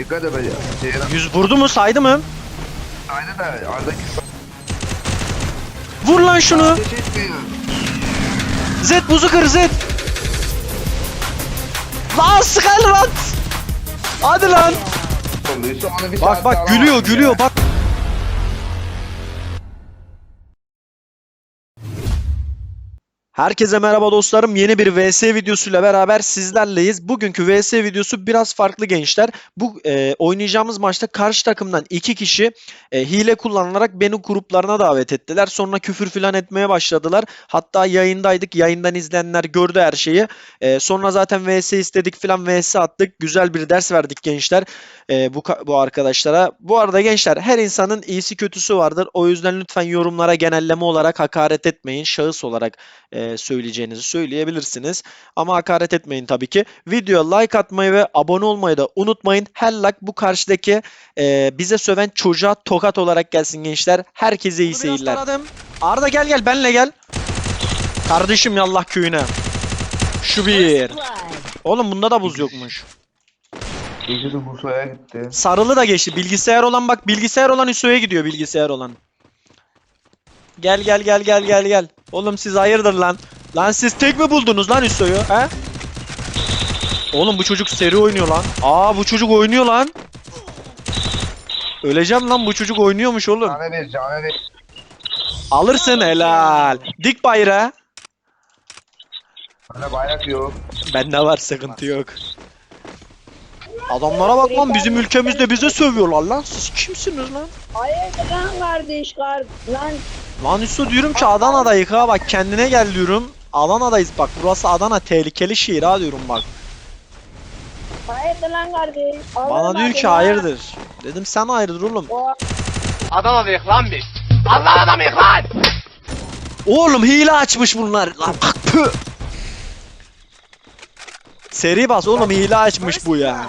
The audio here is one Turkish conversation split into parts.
Dikkat et böyle. Şeyden 100 vurdu mu saydı mı? aynen de Arda'ki Vur lan şunu. Zed buzu kır Zed. Lan sıkar lan. Hadi lan. Bak bak gülüyor gülüyor ya. bak. Herkese merhaba dostlarım. Yeni bir VS videosuyla beraber sizlerleyiz. Bugünkü VS videosu biraz farklı gençler. Bu e, oynayacağımız maçta karşı takımdan iki kişi e, hile kullanılarak beni gruplarına davet ettiler. Sonra küfür filan etmeye başladılar. Hatta yayındaydık. Yayından izleyenler gördü her şeyi. E, sonra zaten VS istedik filan VS attık. Güzel bir ders verdik gençler e, bu bu arkadaşlara. Bu arada gençler her insanın iyisi kötüsü vardır. O yüzden lütfen yorumlara genelleme olarak hakaret etmeyin. Şahıs olarak e, söyleyeceğinizi söyleyebilirsiniz. Ama hakaret etmeyin tabii ki. Videoya like atmayı ve abone olmayı da unutmayın. Her like bu karşıdaki e, bize söven çocuğa tokat olarak gelsin gençler. Herkese iyi seyirler. Arda gel gel benle gel. Kardeşim yallah köyüne. Şu bir. Oğlum bunda da buz yokmuş. Bursa'ya gitti. Sarılı da geçti. Bilgisayar olan bak bilgisayar olan Hüso'ya gidiyor bilgisayar olan. Gel gel gel gel gel gel. Oğlum siz hayırdır lan? Lan siz tek mi buldunuz lan Hüso'yu he? Oğlum bu çocuk seri oynuyor lan. Aa bu çocuk oynuyor lan. Öleceğim lan bu çocuk oynuyormuş oğlum. Cane ver, cane ver. Alırsın helal. Dik bayrağı. Bana bayrak yok. Bende var sıkıntı yok. Adamlara bak lan bizim ülkemizde bize sövüyorlar lan. Siz kimsiniz lan? Hayır lan kardeş kar lan Lan Hüsnü diyorum ki Adana'dayız ha bak kendine gel diyorum. Adana'dayız bak burası Adana tehlikeli şehir ha diyorum bak. hayır lan kardeş. Bana diyor ki hayırdır. Dedim sen hayırdır oğlum. Adana'dayız lan biz. Allah adamıyız lan. Oğlum hile açmış bunlar. Lan bak pü. Seri bas oğlum hile açmış bu ya.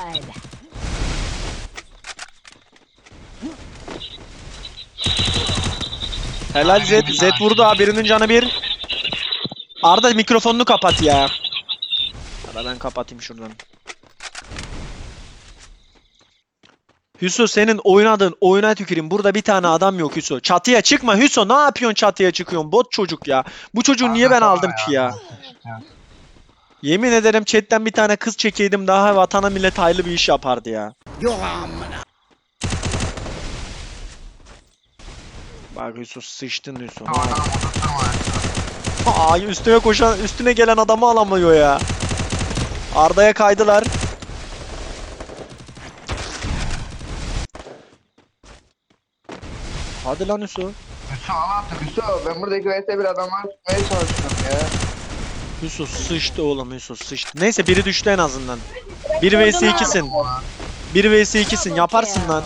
Helal Zed. Zed vurdu ha birinin canı bir. Arda mikrofonunu kapat ya. Ara ben kapatayım şuradan. Hüso senin oynadığın oyuna tüküreyim. Burada bir tane adam yok Hüso. Çatıya çıkma Hüso. Ne yapıyorsun çatıya çıkıyorsun? Bot çocuk ya. Bu çocuğu niye ben aldım ki ya? Yemin ederim chatten bir tane kız çekeydim daha vatana millet hayırlı bir iş yapardı ya. Bak Hüso sıçtın oturtma. Aa üstüne koşan üstüne gelen adamı alamıyor ya. Arda'ya kaydılar. Hadi lan Hüso. Hüso al artık Hüso. Ben buradaki vs bir adamlar tutmaya çalışıyorum ya. Hüso sıçtı oğlum Hüso sıçtı. Neyse biri düştü en azından. 1 vs 2'sin. 1 vs 2'sin yaparsın lan.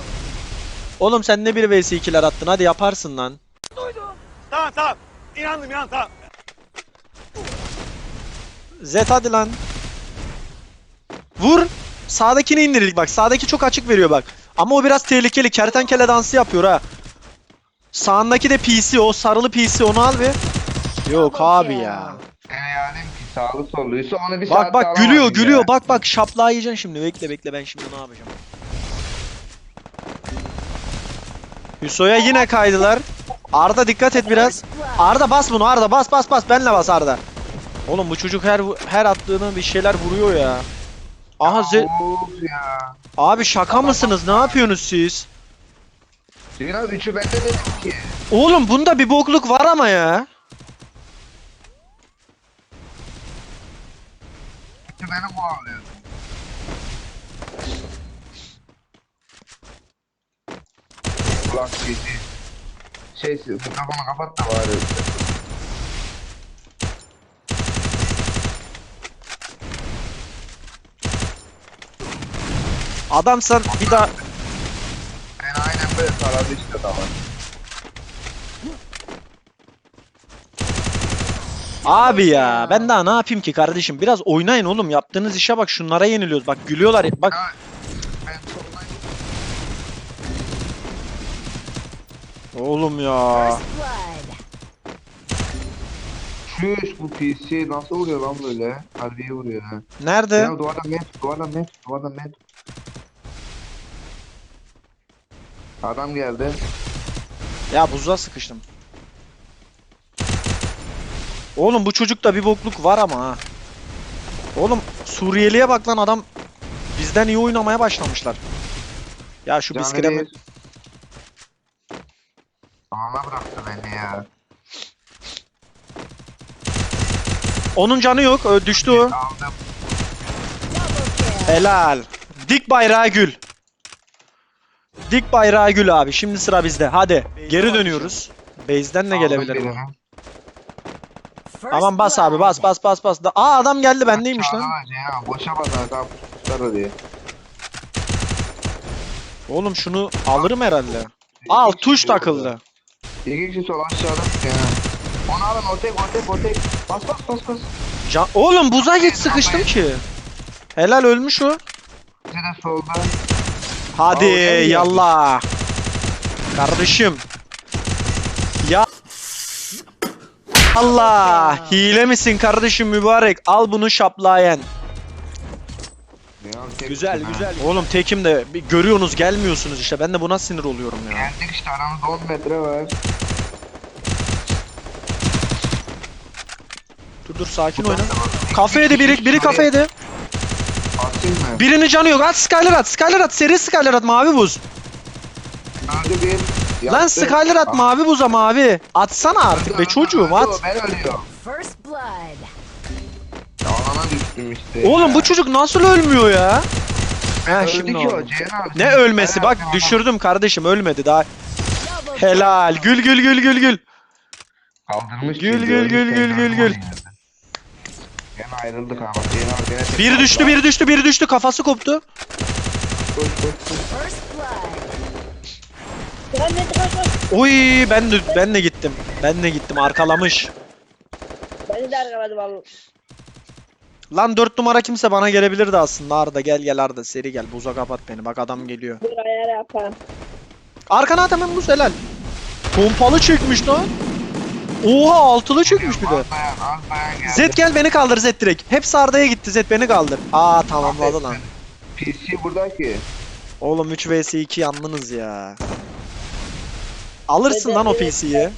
Oğlum sen ne 1 vs 2'ler attın hadi yaparsın lan. Tamam tamam. İnandım inandım tamam. Zed hadi lan. Vur. Sağdakini indir bak. Sağdaki çok açık veriyor bak. Ama o biraz tehlikeli. Kertenkele dansı yapıyor ha. Sağındaki de PC. O sarılı PC. Onu al bir. Yok abi ya. Ne yani ki sağlı sollu. Hüso onu bir Bak saat bak daha gülüyor gülüyor. ya. Bak bak şaplağı yiyeceksin şimdi. Bekle bekle ben şimdi ne yapacağım. Hüso'ya yine kaydılar. Arda dikkat et biraz. Arda bas bunu Arda bas bas bas benle bas Arda. Oğlum bu çocuk her her attığını bir şeyler vuruyor ya. Aha Of ya. Abi şaka mısınız? Ne yapıyorsunuz siz? Abi üçü bende dedim ki. Oğlum bunda bir bokluk var ama ya. Üçü beni kovalıyor. Kulak sesi. Şey, mikrofonu kapat da bari. Adamsan bir daha Ben aynen böyle taradı işte da var. Abi ya ben daha ne yapayım ki kardeşim? Biraz oynayın oğlum. Yaptığınız işe bak şunlara yeniliyoruz. Bak gülüyorlar. Bak Ya, ben sonuna oğlum ya. Şuş bu PC nasıl vuruyor lan böyle? Harbiye vuruyor ha. Nerede? Ya duvardan met, duvardan met, duvardan met. Adam geldi. Ya buzluğa sıkıştım. Oğlum bu çocukta bir bokluk var ama ha. Oğlum Suriyeli'ye bak lan adam bizden iyi oynamaya başlamışlar. Ya şu bir. Alana bıraktı beni ya. Onun canı yok. Ö, düştü o. Aldım. Helal. Dik bayrağı gül. Dik bayrağı gül abi. Şimdi sıra bizde. Hadi. Geri dönüyoruz. Base'den de Aldım gelebilir bu. birini. Aman bas abi bas bas bas bas. Da- Aa adam geldi bendeymiş lan. Ya boşa tutuşlar diye. Oğlum şunu alırım herhalde. Al tuş takıldı. İki kişi sol aşağıda ya. Onu alın ortaya ortaya ortaya. Bas bas bas bas. Can Oğlum buza git sıkıştım ki. Helal ölmüş o. Bir de solda. Hadi Aa, geldi. yallah. Kardeşim. Ya Allah hile misin kardeşim mübarek al bunu şaplayen. Ya, tek Güzel ha. güzel. Oğlum tekim de bir görüyorsunuz gelmiyorsunuz işte ben de buna sinir oluyorum ya. Geldik işte aramızda 10 metre var. Dur dur sakin oyna. Kafe yedi biri, biri kafe yedi. Atayım mı? Birinin canı yok at Skyler at Skyler at seri Skyler at mavi buz. Öldü bir. Lan Yattı. Skyler at Ah, mavi buza mavi. Atsana artık be çocuğum at. Ben ölüyorum. Düştüm işte. Oğlum ya. bu çocuk nasıl ölmüyor ya? He Öldü şimdi ki oldu. Ne ölmesi bak düşürdüm kardeşim ölmedi daha. Helal gül gül gül gül gül. Kaldırmış. Gül, gül, gül, gül, gül, gül. Gene ayrıldık ha bak gene tek Bir düştü biri düştü biri düştü kafası koptu. Koş, koş, koş. Oy ben de ben de gittim. Ben de gittim arkalamış. Beni de arkaladı vallahi. Lan 4 numara kimse bana gelebilirdi aslında Arda gel gel Arda seri gel buza kapat beni bak adam geliyor. Bir ayar yapan. Arkana at hemen buz helal. Pompalı çekmiş lan. Oha altılı çekmiş bir de. Zed gel beni kaldır Zed direkt. Hepsi Arda'ya gitti Zed beni kaldır. Aa tamamladı lan. PC burada ki. Oğlum 3 vs 2 yandınız ya. Alırsın lan o PC'yi.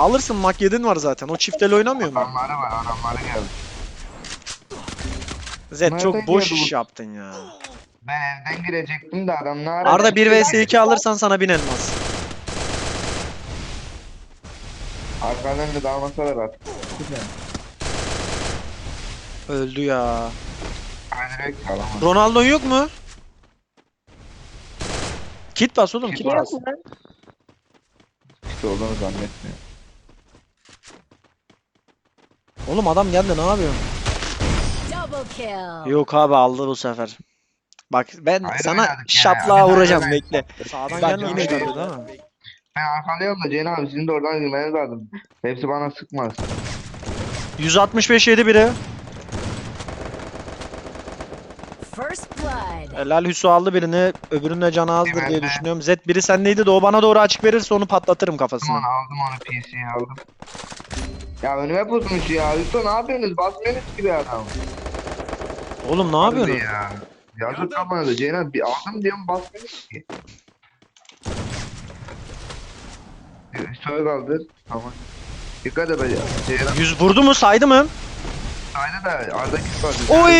Alırsın Mak 7'in var zaten. O çiftel oynamıyor mu? Adamları var adamları geldi. Zed çok boş geldi bu? iş yaptın ya. Ben evden girecektim de adamlar. Arda 1 vs 2 alırsan sana 1000 elmas. Arkadan da dalmasalar at. Öldü ya. Ben direkt yok mu? Kit bas oğlum kit bas. İşte olduğunu zannetmiyorum. Oğlum adam geldi ne yapıyor? Yok abi aldı bu sefer. Bak ben Hayır, sana oynadık ya. şaplığa vuracağım oynadık. bekle. Sağdan Bak, yine- değil mi? Ben arkalıyorum da Ceyhan abi sizin de oradan girmeniz lazım. Hepsi bana sıkmaz. 165 yedi biri. First blood. Helal Hüsnü aldı birini. Öbürünün de canı azdır diye düşünüyorum. Zed biri sendeydi de o bana doğru açık verirse onu patlatırım kafasına. Aman aldım onu PC'yi aldım. Ya önüme pusmuş ya. Üstü ne yapıyorsunuz? Basmıyorsunuz gibi adam. Oğlum ne yapıyorsun? Ya. Yazık ama da Ceyhan abi bir aldım diyorum basmıyorsunuz ki. Şöyle kaldır. Tamam. Dikkat et. Ceyhan 100 vurdu mu saydı mı? Aynen da Arda git var. Oy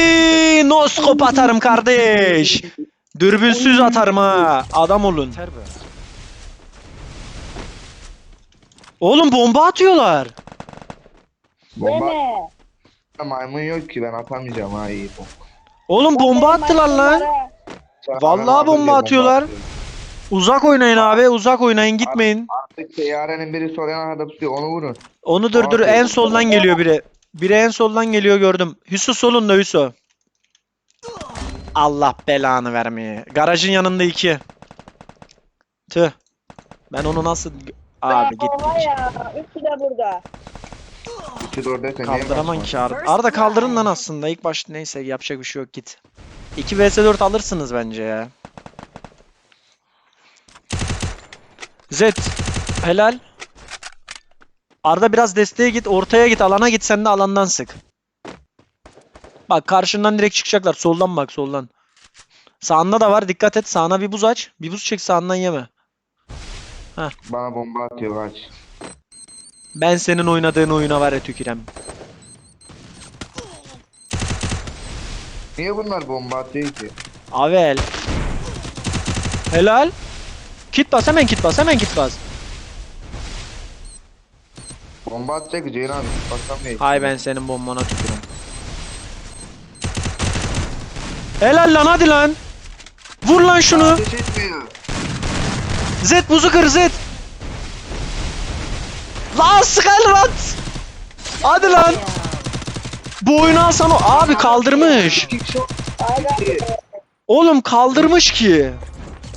noskop atarım kardeş. Dürbünsüz atarım ha. Adam olun. Oğlum bomba atıyorlar. Bomba Deme. maymun yok ki ben atamayacağım ha iyi bu. Oğlum bomba attılar lan. Vallahi bomba atıyorlar. Uzak oynayın abi. Uzak oynayın gitmeyin. Artık teyyarenin biri sol yanına tutuyor onu vurun. Onu dur dur en soldan geliyor biri. Biri en soldan geliyor gördüm. Hüso solunda Hüso. Allah belanı vermeye. Garajın yanında iki. Tüh. Ben onu nasıl... Abi Oha gitti. ya. Üçü de burada. İki de oradaysa niye Kaldıramam kaçmaz? ki Arda. Arda kaldırın lan aslında. İlk başta neyse yapacak bir şey yok git. 2 vs 4 alırsınız bence ya. Zed. Helal. Arda biraz desteğe git. Ortaya git. Alana git. Sen de alandan sık. Bak karşından direkt çıkacaklar. Soldan bak soldan. Sağında da var. Dikkat et. Sağına bir buz aç. Bir buz çek sağından yeme. Bana bomba atıyor kaç. Ben senin oynadığın oyuna var ya tükürem. Niye bunlar bomba atıyor ki? Avel. Helal. Kit bas hemen kit bas hemen kit bas. Bomba atacak ki Ceylan. Basamayız. Hay ben senin bombana tükürüm. Helal lan hadi lan. Vur lan şunu. Ateş etmiyor. Zed buzu kır Zed. Lan Skyrat. Hadi lan. Bu oyunu alsan o. Abi kaldırmış. Oğlum kaldırmış ki.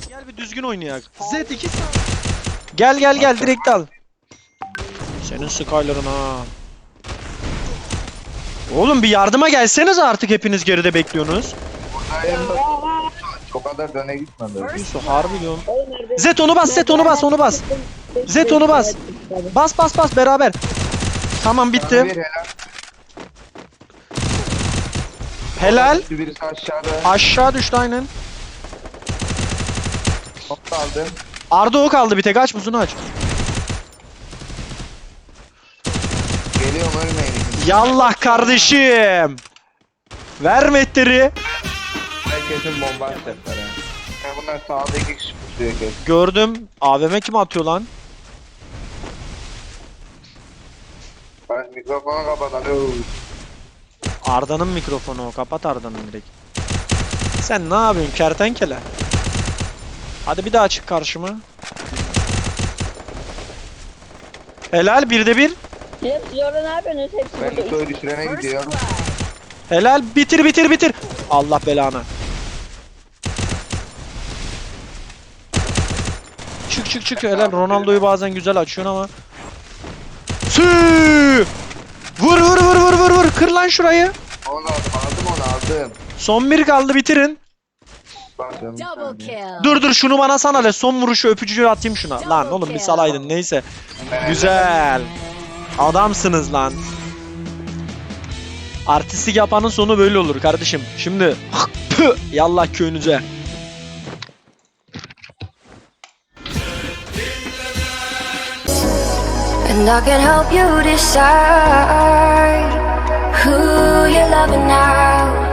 Gel bir düzgün oynayak. Zed 2 Gel gel gel direkt al. Senin Skylar'ın ha. Oğlum bir yardıma gelseniz artık hepiniz geride bekliyorsunuz. Çok kadar döne gitmedi. Yusuf harbi diyorum. o? Zed onu bas, Zed onu bas, onu bas. Zed onu bas. Bas bas bas beraber. Tamam bitti. Helal. Helal. Birisi aşağıda. Aşağı düştü aynen. Top aldım. Arda o kaldı bir tek aç buzunu aç. Geliyorum ölmeyin. Yallah kardeşim. Ver metteri. Herkesin bomba atacaklar ha. Bunlar sağda iki kişi pusuyor. Gördüm. AVM kim atıyor lan? Mikrofonu kapatalım. Arda'nın mikrofonu o. Kapat Arda'nın direkt. Sen ne yapıyorsun kertenkele? Hadi bir daha çık karşıma. Helal birde bir. Hepsi orada ne yapıyorsunuz? Hepsi Ben de burada. soy düşürene gidiyorum. Helal bitir bitir bitir. Allah belanı. Çık çık çık helal. Ronaldo'yu bazen güzel açıyorsun ama. Sü! Vur vur vur vur vur vur. Kır lan şurayı. Onu aldım aldım onu aldım. Son bir kaldı bitirin. Double kill. Dur dur şunu bana sana le. Son vuruşu öpücüğü atayım şuna. Lan oğlum bir salaydın neyse. Güzel. Adamsınız lan. Artistik yapanın sonu böyle olur kardeşim. Şimdi yallah köyünüze. And I can help you decide who you're loving now.